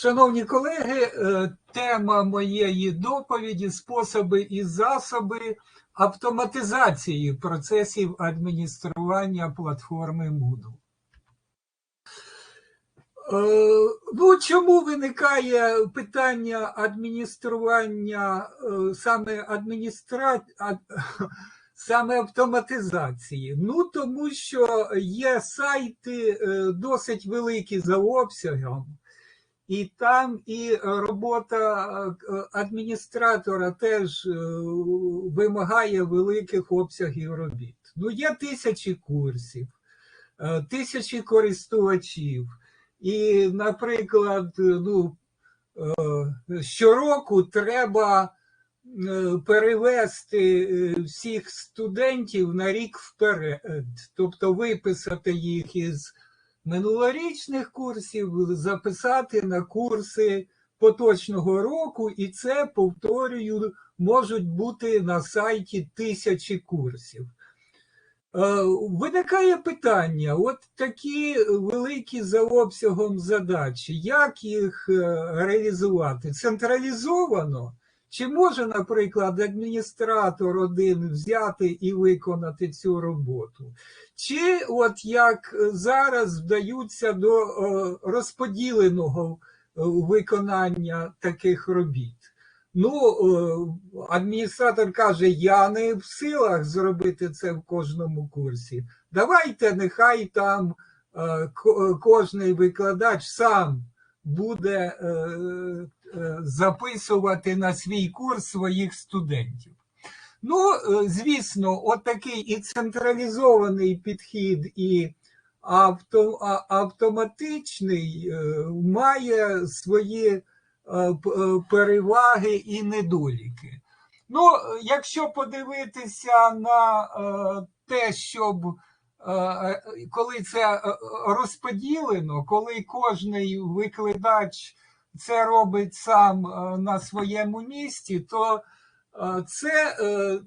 Шановні колеги, е, тема моєї доповіді способи і засоби автоматизації процесів адміністрування платформи Moodle. Е, Ну, чому виникає питання адміністрування е, саме адміністра... саме автоматизації? Ну, тому що є сайти досить великі за обсягом, і там і робота е, адміністратора теж е, вимагає великих обсягів робіт. Ну, є тисячі курсів, е, тисячі користувачів. І, наприклад, ну, е, щороку треба е, перевести е, всіх студентів на рік вперед, тобто виписати їх із минулорічних курсів, записати на курси поточного року, і це, повторюю, можуть бути на сайті тисячі курсів. Е, Виникає питання: от такі великі за обсягом задачі, як їх е, реалізувати? Централізовано? Чи може, наприклад, адміністратор один взяти і виконати цю роботу? Чи от як зараз вдаються до е, розподіленого е, виконання таких робіт? Ну, е, адміністратор каже, я не в силах зробити це в кожному курсі. Давайте, нехай там кожний викладач сам буде записувати на свій курс своїх студентів. Ну, е, звісно, отакий і централізований підхід, і авто, автоматичний е, має свої е, е, переваги і недоліки. Ну, е, якщо подивитися на е, те, щоб е, е, коли це е, розподілено, коли кожний викладач це робить сам е, на своєму місці, то е, це е,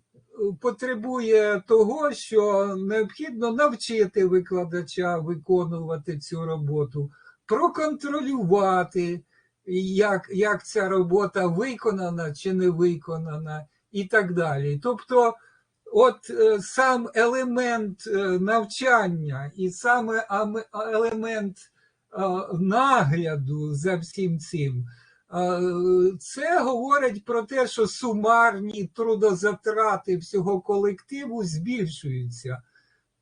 потребує того, що необхідно навчити викладача виконувати цю роботу, проконтролювати, як, як ця робота виконана чи не виконана, і так далі. Тобто, от сам елемент навчання і саме аме- елемент нагляду за всім цим. е, Це говорить про те, що сумарні трудозатрати всього колективу збільшуються.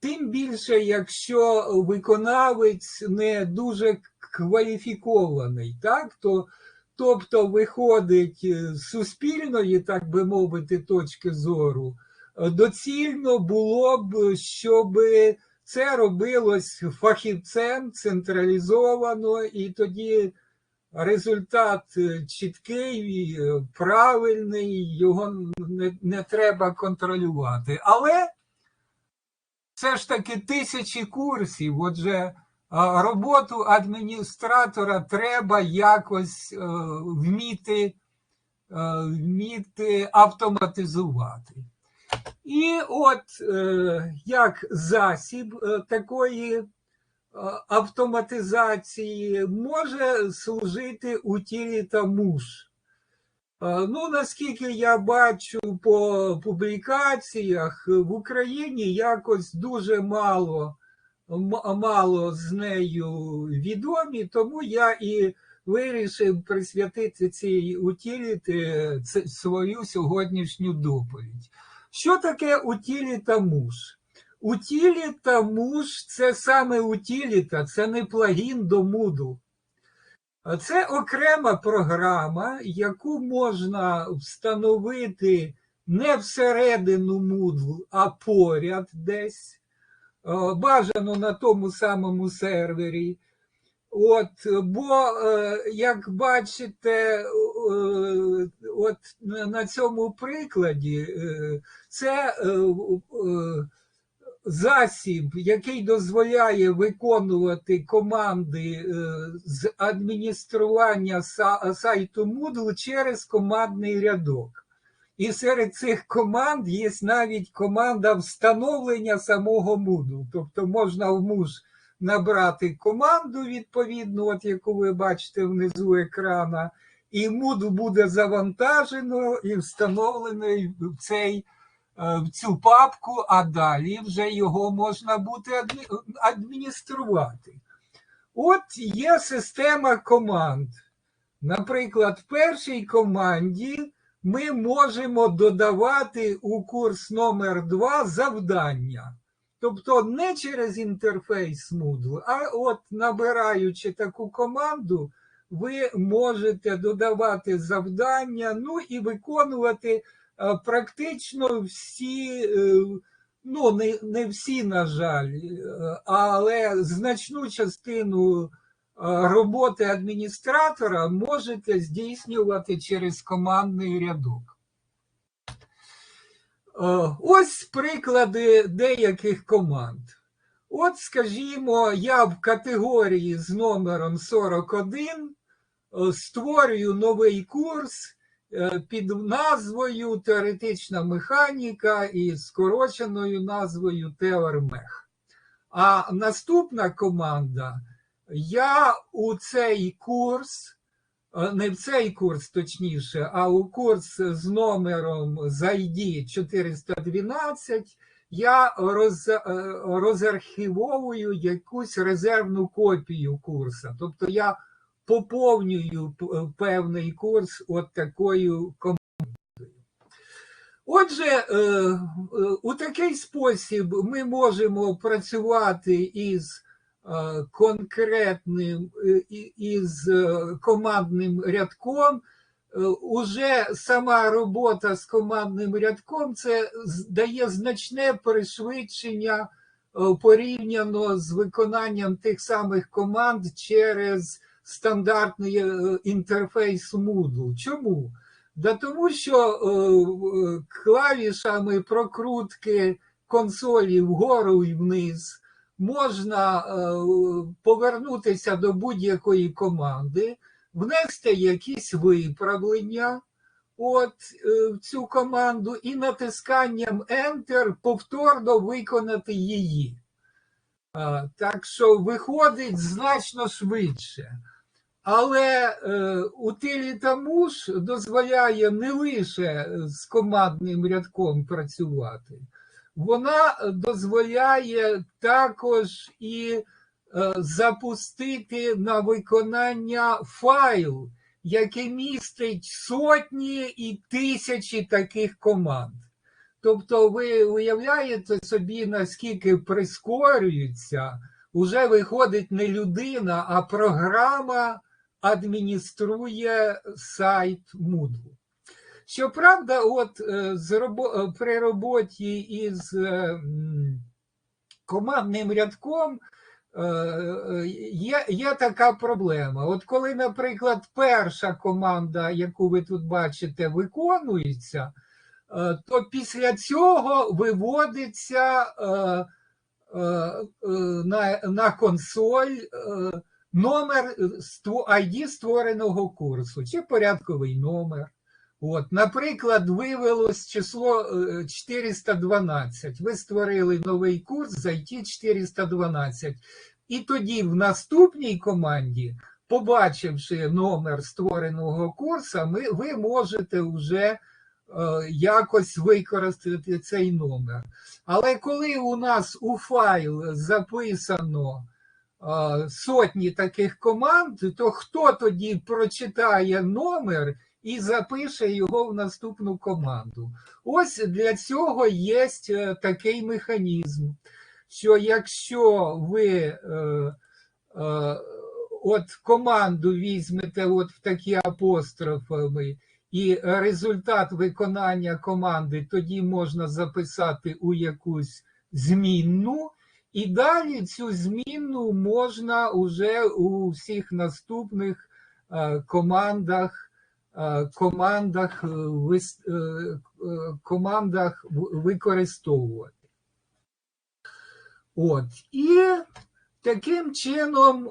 Тим більше, якщо виконавець не дуже кваліфікований, так, то, тобто виходить е, з суспільної, так би мовити, точки зору, е, доцільно було б, щоб це робилось фахівцем централізовано, і тоді результат е, чіткий, е, правильний, його не, не треба контролювати. Але все ж таки тисячі курсів. Отже, роботу адміністратора треба якось е, вміти, е, вміти автоматизувати. І от е, як засіб е, такої е, автоматизації може служити утиліта муш. Е, Ну, наскільки я бачу по публікаціях, в Україні якось дуже мало, мало з нею відомі, тому я і вирішив присвятити цій утіліти ц- свою сьогоднішню доповідь. Що таке утіліта муш? Утіліта муш це саме утіліта, це не плагін до. А Це окрема програма, яку можна встановити не всередину Moodle, а поряд десь, Е, бажано на тому самому сервері. От, бо, е, як бачите, от на цьому прикладі, е, це е, е, засіб, який дозволяє виконувати команди е, з адміністрування сайту Moodle через командний рядок. І серед цих команд є навіть команда встановлення самого Moodle. Тобто можна в муж набрати команду відповідну, от яку ви бачите внизу екрана, і Moodle буде завантажено і встановлено в цей е, в цю папку, а далі вже його можна буде адмініструвати. От є система команд. Наприклад, в першій команді ми можемо додавати у курс номер 2 завдання. Тобто не через інтерфейс Moodle, а от набираючи таку команду, ви можете додавати завдання, ну і виконувати е, практично всі, е, ну не, не всі, на жаль, е, але значну частину роботи адміністратора можете здійснювати через командний рядок. Ось приклади деяких команд. От, скажімо, я в категорії з номером 41 е, створюю новий курс е, під назвою Теоретична механіка і скороченою назвою Теормех. А наступна команда, я у цей курс, е, не в цей курс точніше, а у курс з номером з ID 412 я роз, е, розархівовую якусь резервну копію курсу. Тобто я поповнюю е, певний курс от такою командою. Отже, е, е, у такий спосіб ми можемо працювати із конкретним із командним рядком. Уже сама робота з командним рядком це дає значне пришвидшення порівняно з виконанням тих самих команд через стандартний е, інтерфейс Moodle. Чому? Да тому що е, е, клавішами прокрутки консолі вгору і вниз можна повернутися до будь-якої команди, внести якісь виправлення от, в цю команду і натисканням Enter повторно виконати її. Так що виходить значно швидше. Але е, утиліта Mush дозволяє не лише з командним рядком працювати, вона дозволяє також і е, запустити на виконання файл, який містить сотні і тисячі таких команд. Тобто, ви уявляєте собі, наскільки прискорюється, уже виходить не людина, а програма адмініструє сайт Moodle. Щоправда, от е, е, при роботі із е, командним рядком є, є така проблема. От коли, наприклад, перша команда, яку ви тут бачите, виконується, то після цього виводиться на, на консоль номер ID створеного курсу чи порядковий номер. От, наприклад, вивелось число е, 412. Ви створили новий курс з IT 412. І тоді в наступній команді, побачивши номер створеного курсу, ми, ви можете вже е, якось використати цей номер. Але коли у нас у файл записано е, сотні таких команд, то хто тоді прочитає номер і запише його в наступну команду? Ось для цього є е, такий механізм, що якщо ви е, е, от команду візьмете от в такі апострофами, і результат виконання команди тоді можна записати у якусь змінну, і далі цю змінну можна уже у всіх наступних е, командах, е, командах, е, командах використовувати. От. І таким чином,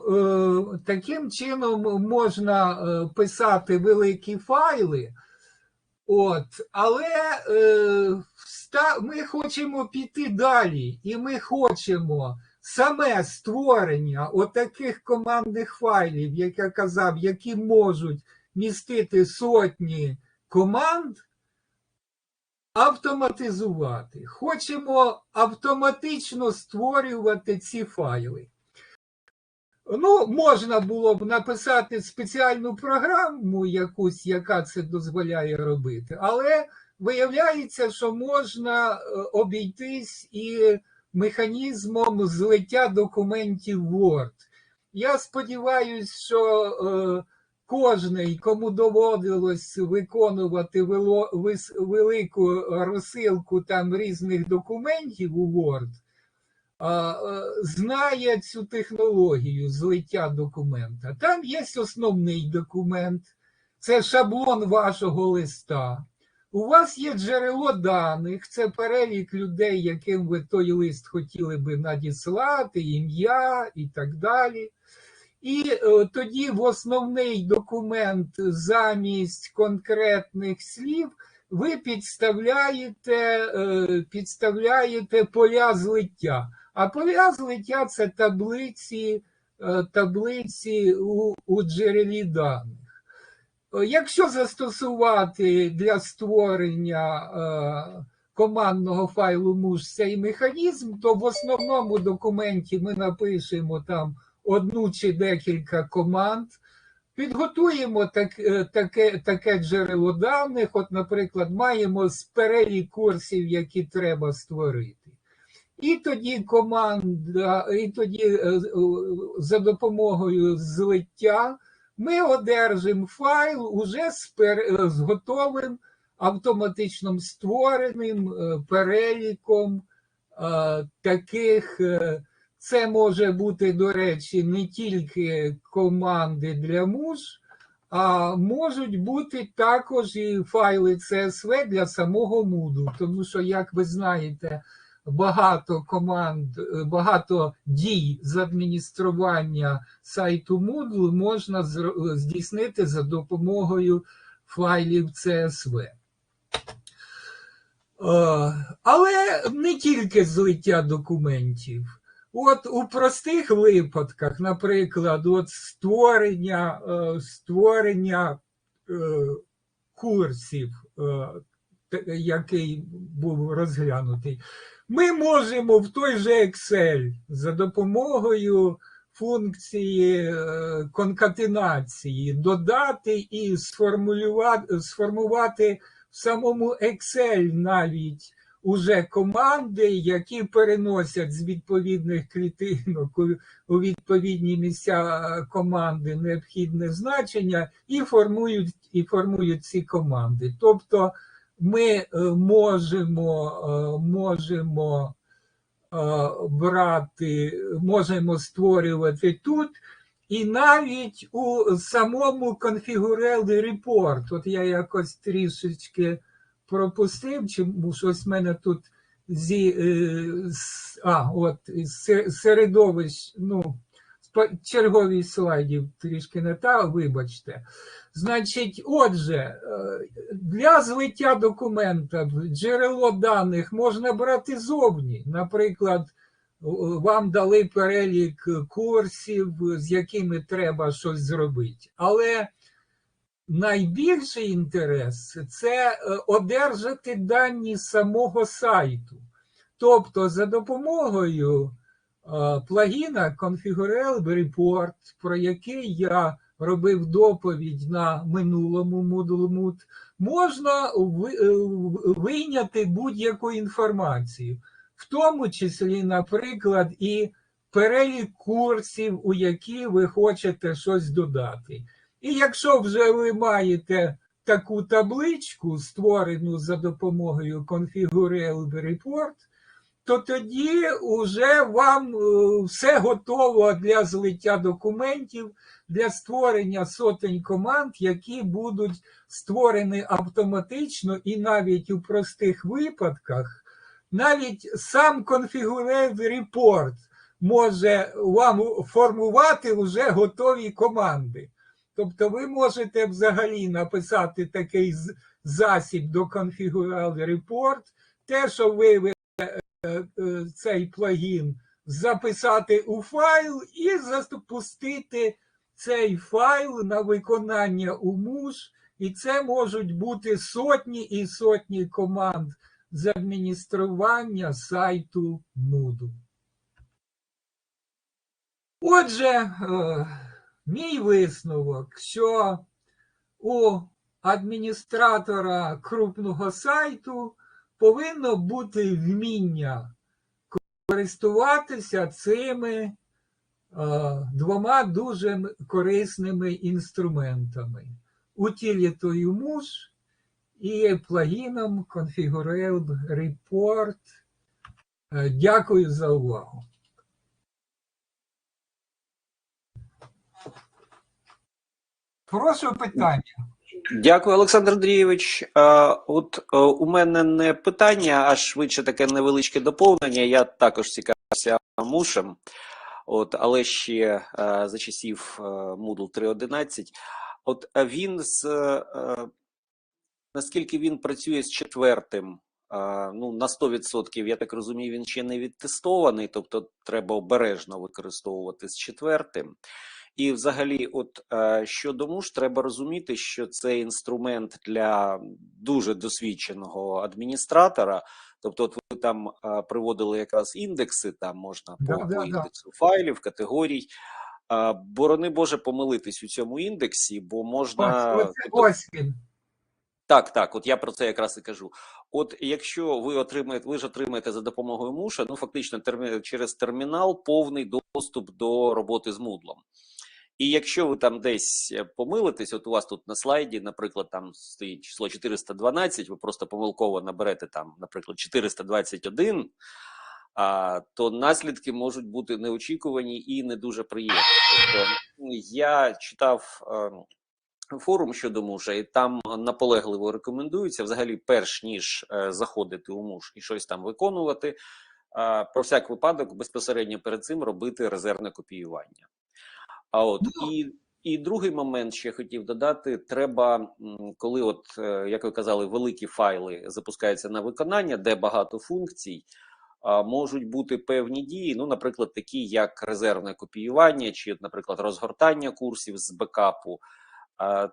таким чином можна писати великі файли. От, але е, ми хочемо піти далі, і ми хочемо саме створення отаких командних файлів, як я казав, які можуть містити сотні команд, автоматизувати. Хочемо автоматично створювати ці файли. Ну, можна було б написати спеціальну програму, якусь, яка це дозволяє робити, але виявляється, що можна е, обійтись і механізмом злиття документів Word. Я сподіваюся, що е, кожний, кому доводилось виконувати велику розсилку там різних документів у Word, знає цю технологію злиття документа. Там є основний документ, це шаблон вашого листа. У вас є джерело даних, це перелік людей, яким ви той лист хотіли би надіслати, ім'я і так далі. І е, тоді в основний документ замість конкретних слів ви підставляєте, е, підставляєте поля злиття. А поля злиття це таблиці, е, таблиці у, у джерелі даних. Якщо застосувати для створення е, командного файлу муж цей механізм, то в основному документі ми напишемо там одну чи декілька команд, підготуємо так, е, таке, таке джерело даних. От, наприклад, маємо перелік курсів, які треба створити. І тоді команда, і тоді е, е, за допомогою злиття ми одержимо файл уже з, пер- з готовим автоматично створеним е, переліком е, таких. е, Це може бути, до речі, не тільки команди для муж, а можуть бути також і файли CSV для самого Moodle. Тому що, як ви знаєте, багато команд, е, багато дій з адміністрування сайту Moodle можна здійснити за допомогою файлів CSV. Е, Але не тільки злиття документів. От у простих випадках, наприклад, от створення, е, створення е, курсів, е, який був розглянутий, ми можемо в той же Excel за допомогою функції е, конкатенації додати і сформувати в самому Excel навіть уже команди, які переносять з відповідних клітинок у, у відповідні місця е, команди необхідне значення і формують, і формують ці команди. Тобто ми е, можемо, е, можемо е, брати, можемо створювати тут. І навіть у самому конфігурелі репорт, от я якось трішечки пропустив, чому щось в мене тут зі, а, от, се- середовищ, ну, черговий слайдів трішки не та, вибачте. Значить, отже, е, для злиття документа джерело даних можна брати зовні. Наприклад, вам дали перелік курсів, з якими треба щось зробити. Але найбільший інтерес це е, одержати дані самого сайту. Тобто, за допомогою е, плагіна Configurable Report, про який я робив доповідь на минулому Moodle Mood, можна е, вийняти будь-яку інформацію, в тому числі, наприклад, і перелік курсів, у які ви хочете щось додати. І якщо вже ви маєте таку табличку, створену за допомогою Configurable Report, то тоді вже вам е, все готово для злиття документів, для створення сотень команд, які будуть створені автоматично і навіть у простих випадках, навіть сам Configurable Report може вам формувати вже готові команди. Тобто ви можете взагалі написати такий засіб до Configurable Report, те, що ви цей плагін записати у файл і запустити цей файл на виконання у муж. І це можуть бути сотні і сотні команд з адміністрування сайту Moodle. Отже, е, мій висновок, що у адміністратора крупного сайту повинно бути вміння користуватися цими е, двома дуже корисними інструментами: утилітою Mush і плагіном Configurable Report. Е, Дякую за увагу. Прошу питання. Дякую, Олександр Андрійович. От е, у мене не питання, а швидше таке невеличке доповнення. Я також цікавився мушем, от, але ще е, за часів е, Moodle 3.11. От він з наскільки він працює з четвертим, ну на 100%, я так розумію, він ще не відтестований, тобто треба обережно використовувати з четвертим. І, взагалі, от е, щодо муж, треба розуміти, що це інструмент для дуже досвідченого адміністратора. Тобто, от ви там е, приводили якраз індекси, там можна по, Да, по да, да. індексу файлів, категорій. Е, борони Боже помилитись у цьому індексі, бо можна Ось, ось, він. так, так, от я про це якраз і кажу. От якщо ви отримаєте, ви ж отримаєте за допомогою муша, ну фактично термі, через термінал повний доступ до роботи з Moodle. І якщо ви там десь е, помилитесь, от у вас тут на слайді, наприклад, там стоїть число 412, ви просто помилково наберете там, наприклад, 421, а, то наслідки можуть бути неочікувані і не дуже приємні. Тобто ну, я читав. ем, форум щодо мужа, і там наполегливо рекомендується взагалі, перш ніж е, заходити у муж і щось там виконувати, е, про всяк випадок безпосередньо перед цим робити резервне копіювання. А от Ну. і, і другий момент, ще хотів додати: треба, коли, от е, як ви казали, великі файли запускаються на виконання, де багато функцій. Можуть бути певні дії, ну, наприклад, такі як резервне копіювання, чи, наприклад, розгортання курсів з бекапу.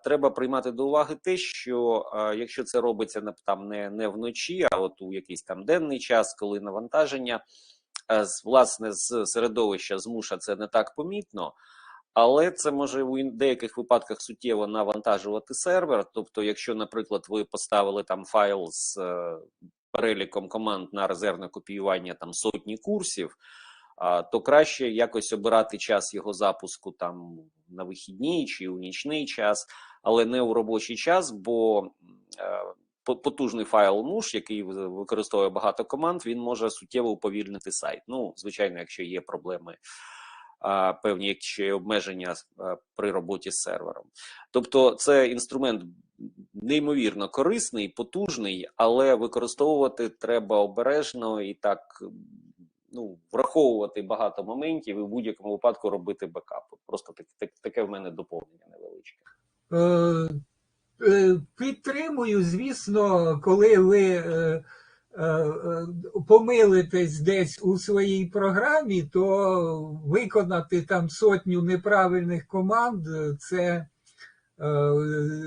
Треба приймати до уваги те, що якщо це робиться там не, не вночі, а от у якийсь там денний час, коли навантаження, з, власне, з середовища змуша це не так помітно, але це може у деяких випадках суттєво навантажувати сервер. Тобто, якщо, наприклад, ви поставили там файл з е, переліком команд на резервне копіювання там сотні курсів, то краще якось обирати час його запуску там на вихідні чи у нічний час, але не у робочий час, бо е, потужний файл муш, який використовує багато команд, він може суттєво уповільнити сайт. Ну, звичайно, якщо є проблеми. Певні ще й обмеження при роботі з сервером. Тобто, це інструмент неймовірно корисний, потужний, але використовувати треба обережно і так ну, враховувати багато моментів і в будь-якому випадку робити бекап. Просто так, так, таке в мене доповнення невеличке. Е, е, Підтримую, звісно, коли ви е, помилитесь десь у своїй програмі, то виконати там сотню неправильних команд е, це, е,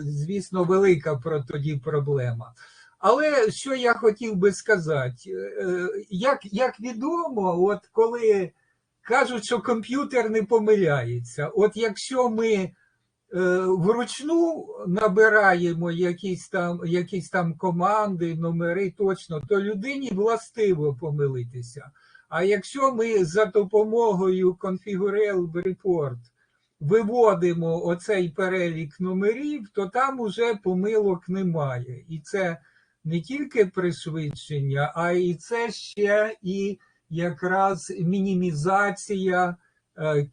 звісно, велика тоді проблема. Але що я хотів би сказати, Е, як, як відомо, от коли кажуть, що комп'ютер не помиляється, от якщо ми е, вручну набираємо якісь там, якісь там команди, номери точно, то людині властиво помилитися. А якщо ми за допомогою Configurable Report виводимо оцей перелік номерів, то там уже помилок немає. І це не тільки пришвидшення, а і це ще і якраз мінімізація е,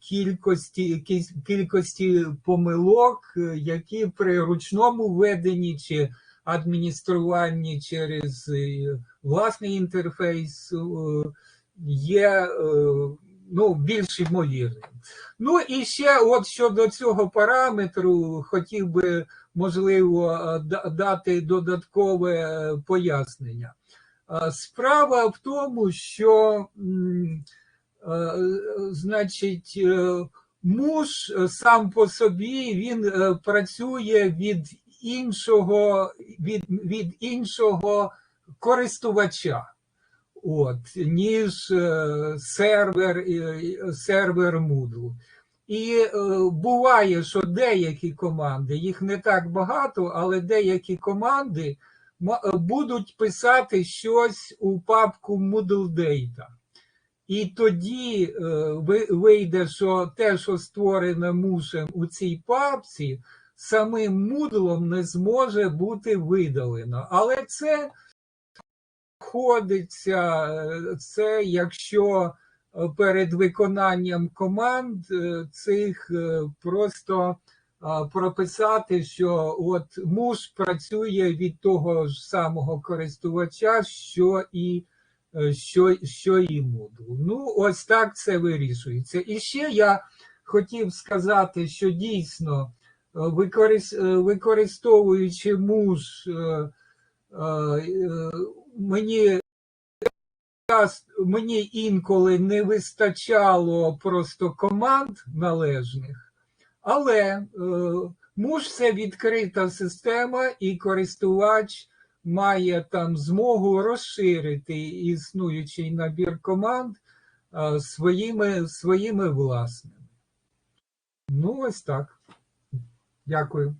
кількості, кількості помилок, е, які при ручному введенні чи адмініструванні через е, власний інтерфейс е, є е, ну, більш ймовірним. Ну і ще от щодо цього параметру хотів би, можливо, е, дати додаткове е, пояснення. Е, Справа в тому, що значить, е, муж е, сам по собі він е, працює від іншого, від, від іншого користувача, от, ніж е, сервер, е, сервер Moodle. І е, буває, що деякі команди, їх не так багато, але деякі команди ма- е, будуть писати щось у папку Moodle Data. І тоді е, ви- вийде, що те, що створене мушем у цій папці, самим Moodle не зможе бути видалено. Але це входиться, е, це якщо е, перед виконанням команд цих просто прописати, що от муж працює від того ж самого користувача, що і що, що і Moodle. Ну, ось так це вирішується. І ще я хотів сказати, що дійсно, е, е, використовуючи муж, е, е, е, мені мені інколи не вистачало просто команд належних, але е, муж це відкрита система, і користувач має там змогу розширити існуючий набір команд е, своїми, своїми власними. Ну, ось так. Дякую.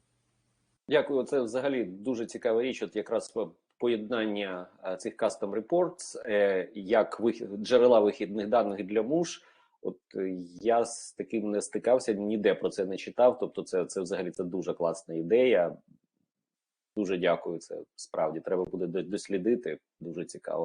Дякую. Це взагалі дуже цікава річ. От якраз поєднання е, цих custom reports, е, як джерела вихідних даних для муж. От я з таким не стикався, ніде про це не читав. Тобто, це, це взагалі це дуже класна ідея. Дуже дякую. Це справді треба буде дослідити. Дуже цікаво.